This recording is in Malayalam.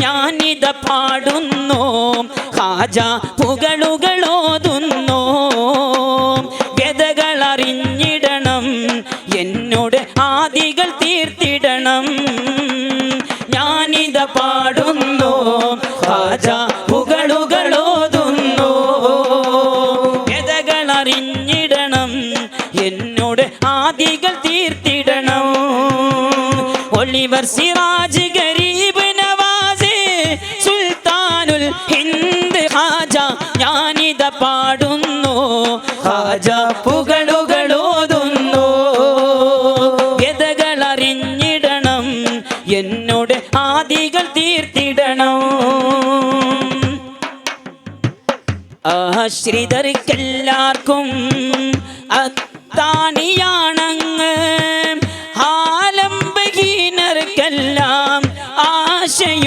ഞാനിത പാടുന്നു. ഹാജ പുകളുകളോതുന്നു. ഗതകളറിഞ്ഞിടണം എന്നോട് ആദികൾ തീർത്തിടണം. ഞാനിത പാടുന്നു. ഹാജ പുകളുകളോതുന്നു. ഗതകളറിഞ്ഞിടണം എന്നോട് ആദികൾ തീർത്തിടണം. ഒളിവർ സിറാജ് ഗരീബ് ഹിന്ദ് ഹാജ ഞാനിത പാടുന്നു. ഹാജ പുകളുകളോതുന്നു ഗതകളറിഞ്ഞിടണം എന്നോട് ആദികൾ തീർത്തിടണം. ആശ്രിതർക്കെല്ലാവർക്കും അത്താണിയാണങ്ങ്. ആലംബഹീനർക്കെല്ലാം ആശയും